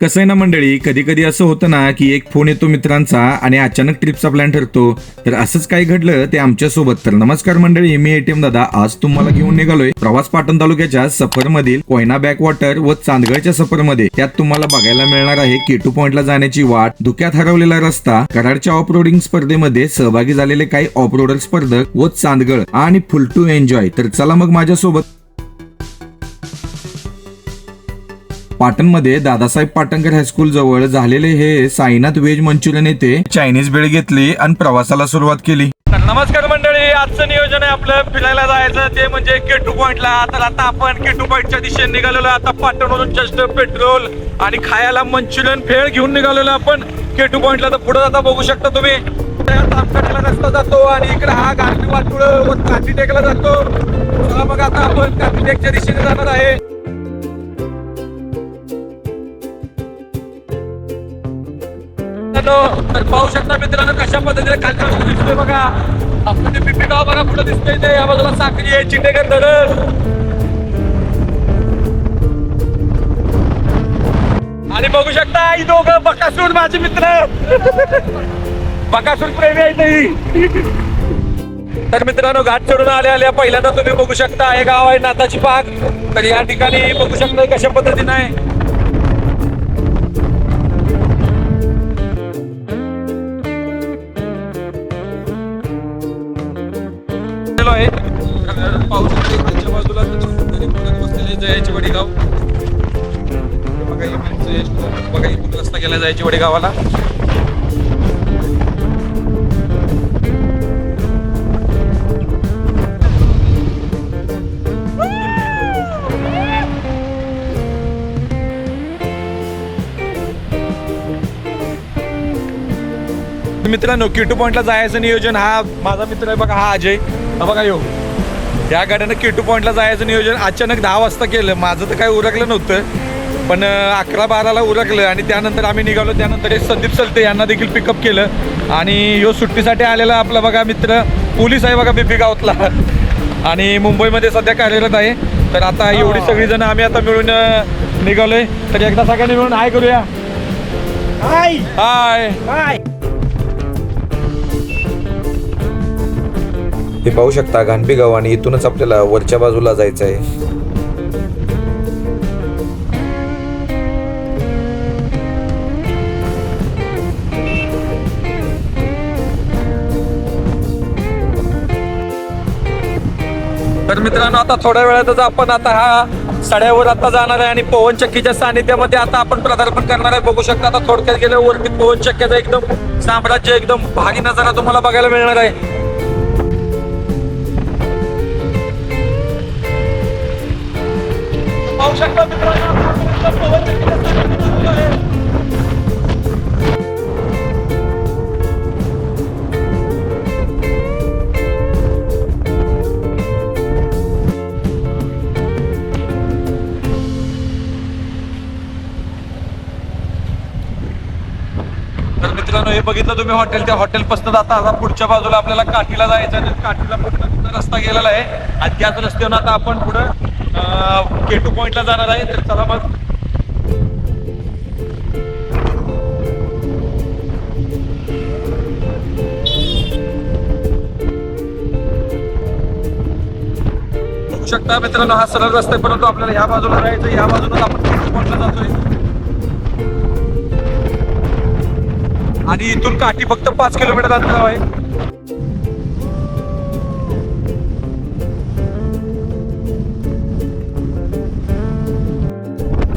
कसं आहे ना मंडळी कधी कधी असं होतं ना की एक फोन येतो मित्रांचा आणि अचानक ट्रिपचा प्लॅन ठरतो. तर असंच काय घडलं ते आमच्यासोबत तर नमस्कार मंडळी मी एटीएम दादा. आज तुम्हाला घेऊन निघालोय प्रवास पाटण तालुक्याच्या सफर मधील कोयना बॅक वॉटर व चांदगडच्या सफरमध्ये त्यात तुम्हाला बघायला मिळणार आहे केटू पॉइंटला जाण्याची वाट धुक्यात हरवलेला रस्ता कराडच्या ऑफ रोडिंग स्पर्धेमध्ये सहभागी झालेले काही ऑफ रोडर स्पर्धक व चांदगड आणि फुल टू एन्जॉय तर चला मग माझ्यासोबत पाटणमध्ये दादासाहेब पाटणकर हायस्कूल जवळ झालेले हे साईनाथ व्हेज मंचुरियन येथे चायनीज भेळ घेतली आणि प्रवासाला सुरुवात केली. तर नमस्कार मंडळी आजचं नियोजन आहे आपलं फिरायला जायचं. ते म्हणजे केटू पॉइंटला तर आता आपण केटू पॉइंटच्या दिशेने निघालेलो आता पाटणवरून जस्ट पेट्रोल आणि खायला मंचुरियन भेळ घेऊन निघालेलो आपण. केटू पॉइंटला तर पुढे आता बघू शकता तुम्ही. रस्ता जातो आणि इकडे हा गारपी वाटुळ व काठी टेकला जातो. चला मग आता आपण काठी टेकच्या दिशेने जाणार आहे. तर पाहू शकता मित्रांनो कशा पद्धतीने खालच्या बाजूला दिसतोय बघा. आपण ते पिपी गाव बघा पुढे दिसतंय ते. या बाजूला साखरी आहे चिंडेकर धरण आणि बघू शकता ही दोघं बकासूर माझे मित्र. बकासूर प्रेमी आहे नाही तर मित्रांनो घाट चढून आले आल्या. पहिल्यांदा तुम्ही बघू शकता हे गाव आहे नाताची पाक तर या ठिकाणी बघू शकता कशा पद्धतीने आहे. प्रयत्न इथून जायचे गेला जायची मित्रांनो किटू पॉइंटला जायचं नियोजन हा माझा मित्र आहे बघा हा अजय. हा बघा यो. या गाड्यानं किटू पॉइंटला जायचं नियोजन अचानक दहा वाजता केलं. माझं तर काही उरकलं नव्हतं. पण अकरा बाराला उरकलं आणि त्यानंतर आम्ही निघालो. त्यानंतर हे संदीप सलते यांना देखील पिकअप केलं. आणि यो सुट्टीसाठी आलेला आपला बघा मित्र पोलीस आहे बघा बिपी गावातला. आणि मुंबईमध्ये सध्या कार्यरत आहे. तर आता एवढी सगळी जण आम्ही आता मिळून निघालोय. तर एकदा सगळ्यांनी मिळून हाय करूया. हाय हाय हाय हे पाहू शकता घाणबी गाव आणि इथूनच आपल्याला वरच्या बाजूला जायचं आहे तर मित्रांनो आता थोड्या वेळातच आपण आता हा सड्यावर आता जाणार आहे आणि पवन चक्कीच्या सानिध्यामध्ये आता आपण पदार्पण करणार आहे. बघू शकता आता थोडक्यात गेल्यावरती पवन चक्क्याचा एकदम साम्राज्य एकदम भारी नजारा तुम्हाला बघायला मिळणार आहे. पाहू शकता मित्रांनो पवन बघितलं तुम्ही हॉटेल त्या हॉटेल पासून आता आता पुढच्या बाजूला आपल्याला काठीला जायचं आहे तर काठीला पुढचा रस्ता गेलेला आहे. आणि त्याच रस्त्यावर आता आपण पुढं केटू पॉइंटला जाणार आहे तर चला मग. शकता मित्रांनो हा सरळ रस्ता परंतु आपल्याला ह्या बाजूला जायचं या बाजूला आपण केटू पॉइंटला जातोय. आणि इथून काठी फक्त पाच किलोमीटर अंतराव आहे.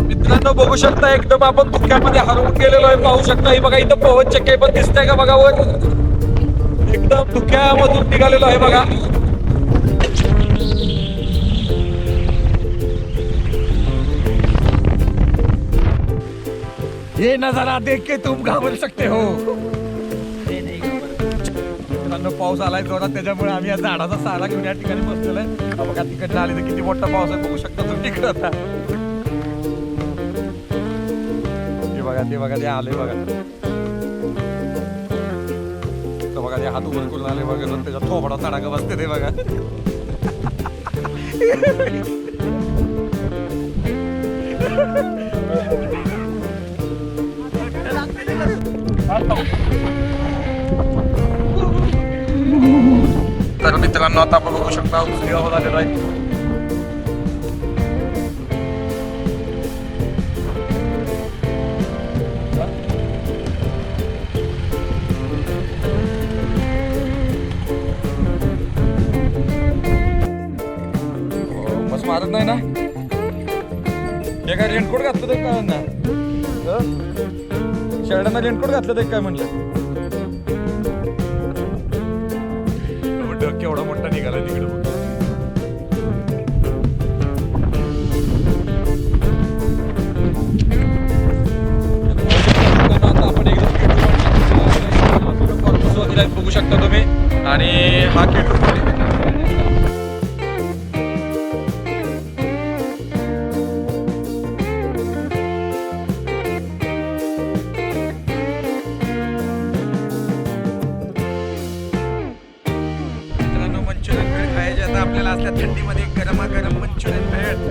मित्रांनो बघू शकता एकदम आपण धुक्यामध्ये हरवून गेलेलो आहे. पाहू शकता बघा इथं पवन चक्के पण दिसतंय का बघा वर? एकदम धुक्यामधून निघालेलो आहे बघा. ये नजारा देख के तुम घाबरू सकते हो। मित्रांनो पाऊस आलाय जोरात त्याच्यामुळे आम्ही या झाडाचा सारा घेऊन या ठिकाणी बसलेलो आहे. हा बघा तिकडनं आले तर किती मोठा पाऊस आहे बघू शकता तुम्ही तिकडं आता. ते बघा ते बघा ते आले बघा. बघा ते हात उभं करून आले बघा त्याच्या थोबडा तडाखा बसते ते बघा. तर मित्रांनो आता आपण बघू शकता उजनी गावात आहे. रेनकोट घातलं ते काय म्हणलं केवढा मोठा निघाला तिकडे बघ. आता आपण एकदम बघू शकता तुम्ही आणि हा केटू आता थंडीमध्ये गरमागरम मंचुरियन भेट.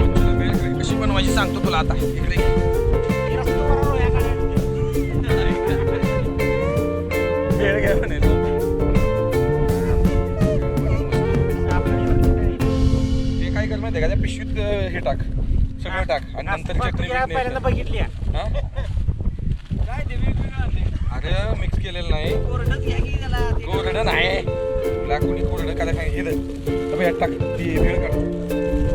आमचा वेळ कशी बनवायची सांगतो तुला आता. इकडे हे काय कर माहिती का? त्या पिशवीत हे टाक. सगळं टाक. आणि नंतर चटणी बिटणी पहिल्यांदा बघितली? अरे मिक्स केलेलं नाही. कोरडं नाही. तुला कोणी कोरडं काय काय हे यात टाक. ती भेळ काढ.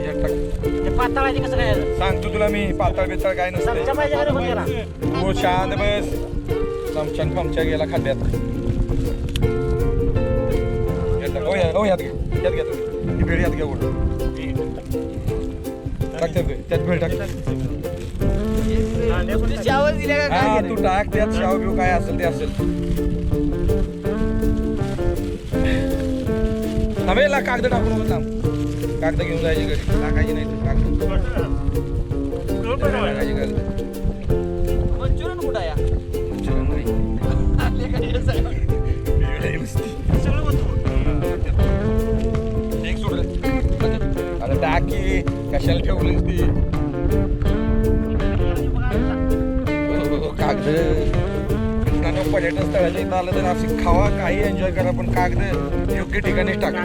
यात टाक. पातळ आहे ते कसं काय? सांगतो तुला मी पातळ बितळ काय चमचा नसतं हो शांत बस. चमच्यान पमच्या गेला खाद्यात. यात टाक. हो या- हो यात घ्या तुम्ही ही भेळ यात घ्या टाक त्यात त्यात भेळ टाक. हा तू टाक त्यात शाव बिव काय असेल ते असेल. थांबेला कागद टाकू नको थांब. कागद घेऊन जायची घरी टाकायची नाही तर कागद टाकायची कागद कशाला ठेवलीस ती? कागद. मित्रांनो पर्यटन स्थळाच्या इथं आलं तर असं खावा काही एन्जॉय करा पण कागद योग्य ठिकाणीच टाका.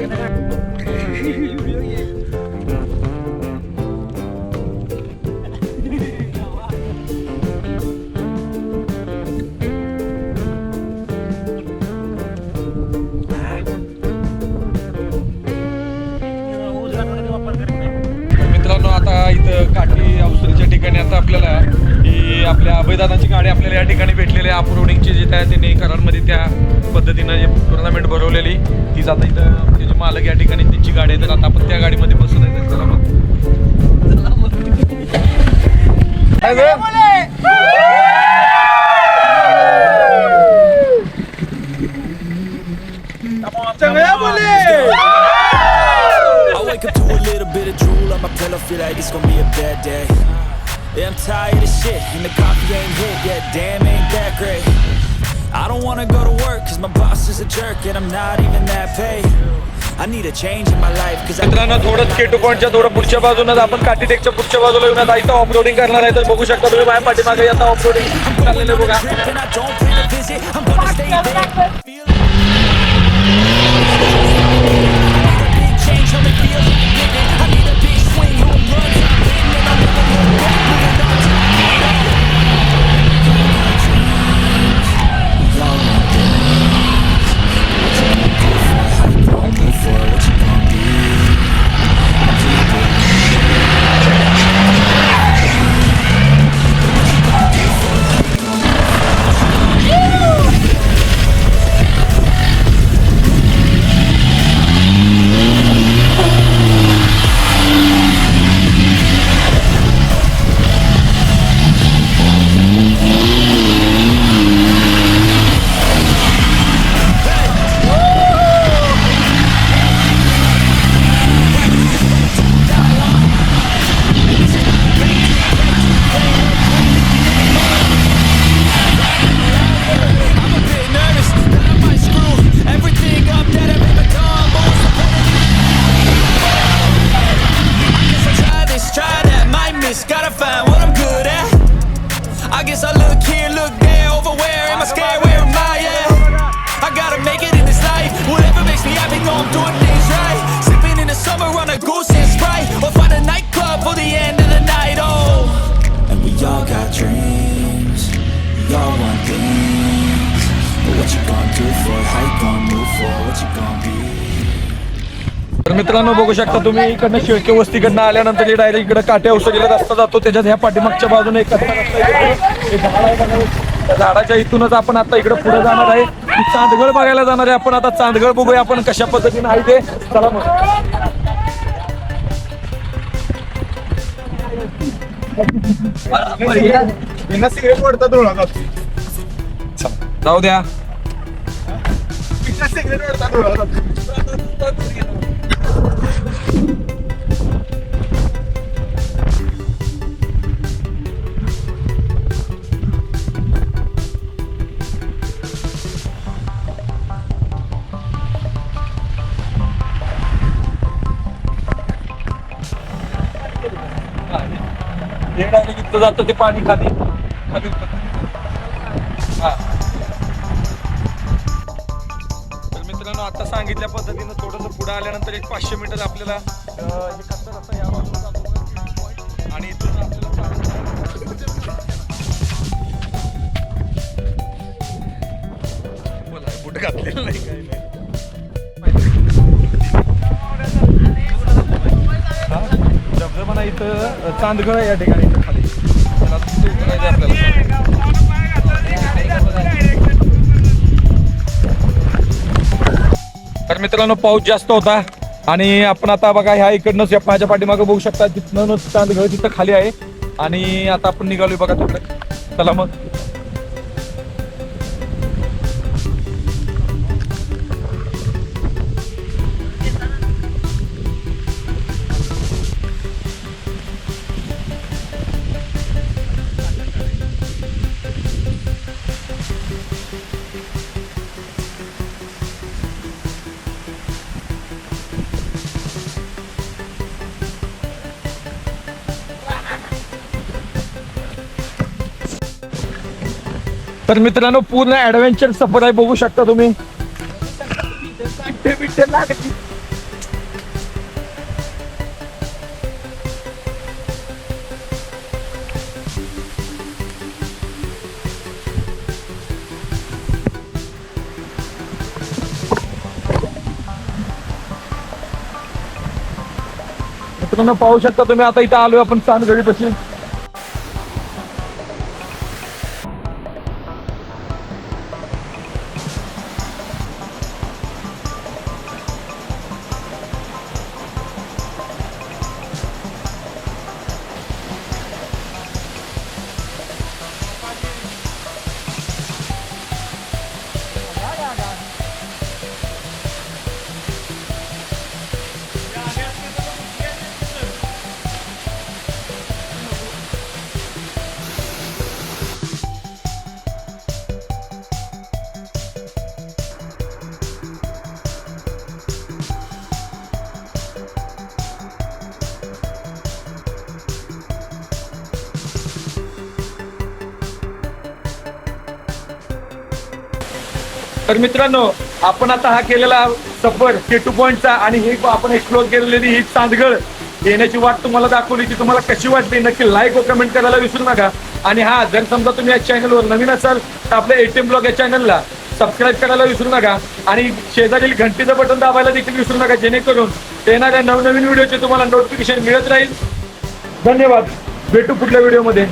गाडी आपल्याला या ठिकाणी भेटलेली आहे. अपरोडिंगची जी आहे त्यांनी कराडमध्ये त्या पद्धतीनं जे टुर्नामेंट भरवलेली तीच आता इथं त्याचे मालक या ठिकाणी त्यांची गाडी आहे. तर आता आपण त्या गाडीमध्ये बसत आहे. चला मग? I wake up to a little bit of drool on my pillow, feel like it's gonna be a bad day. Yeah, I'm tired of shit, and the coffee ain't hit yet, damn, ain't that great. I don't wanna go to work, cause my boss is a jerk, and I'm not even that paid. I need a change in my life, cause मित्रांनो थोडं केटू पॉईंटच्या थोडं पुढच्या बाजूनं आपण काठीटेकच्या पुढच्या बाजूला येऊन आता इथं ऑफरोडिंग करणार आहे तर बघू शकता तुम्ही माझ्या पाठीमागे आता ऑफरोडिंग चाललेलं बघा I'm doing things right. Sipping in the summer on a goose and sprite. Or find a nightclub for the end of the night. Oh, and we all got dreams. We all want things. But what you gonna do for it? How you gonna move for it? What you gonna be? तर मित्रांनो बघू शकता तुम्ही इकडनं शिळके वस्तीकडनं आल्यानंतर direct इकडे काटे औषधीला रस्ता जातो त्याच्यात ह्या पाठीमागच्या बाजूने एक रस्ता झाडाच्या इथूनच आपण आता इकडे पुढे जाणार आहे. चांदगड बघायला जाणार आहे. आपण आता चांदगड बघूया आपण कशा पद्धतीने आहे ते. चला मग. सिगरेट ओढता डोळा जाऊ द्या. सिगरेट डोळा जातं जातं ते पाणी खाली खाली उतरतं. हा. तर मित्रांनो आता सांगितल्या पद्धतीनं थोडंसं पुढे आल्यानंतर एक पाचशे मीटर आपल्याला हे कच्चा रस्ता या बाजूला जातो आणि इथून आपल्याला बोला बुट घातलेलं नाही काही नाही म्हणा इथं चांदगड आहे या ठिकाणी खाली. त्याला उतरायचं आपल्याला. तर मित्रांनो पाऊस जास्त होता आणि आपण आता बघा ह्या इकडनंच या माझ्या पाठीमागे बघू शकता तिथनं चांदगड तिथं खाली आहे. आणि आता आपण निघालोय बघा तिकडे. चला मग. तर मित्रांनो पूर्ण ऍडव्हेंचर सफर आहे बघू शकता तुम्ही. मित्रांनो पाहू शकता तुम्ही आता इथं आलोय आपण चांदगडी पाशी तर मित्रांनो आपण आता हा केलेला सफर केटू पॉईंटचा आणि ही आपण एक्सप्लोर केलेली ही चांदगड येण्याची वाट तुम्हाला दाखवली ती तुम्हाला कशी वाटली? नक्की लाईक व कमेंट करायला विसरू नका. आणि हा जर समजा तुम्ही या चॅनलवर नवीन असाल तर आपल्या एटीएम ब्लॉग या चॅनलला सबस्क्राईब करायला विसरू नका. आणि शेजारील घंटीचं बटन दाबायला देखील विसरू नका जेणेकरून येणाऱ्या नवनवीन व्हिडिओचे तुम्हाला नोटिफिकेशन मिळत राहील. धन्यवाद. भेटू पुढल्या व्हिडिओमध्ये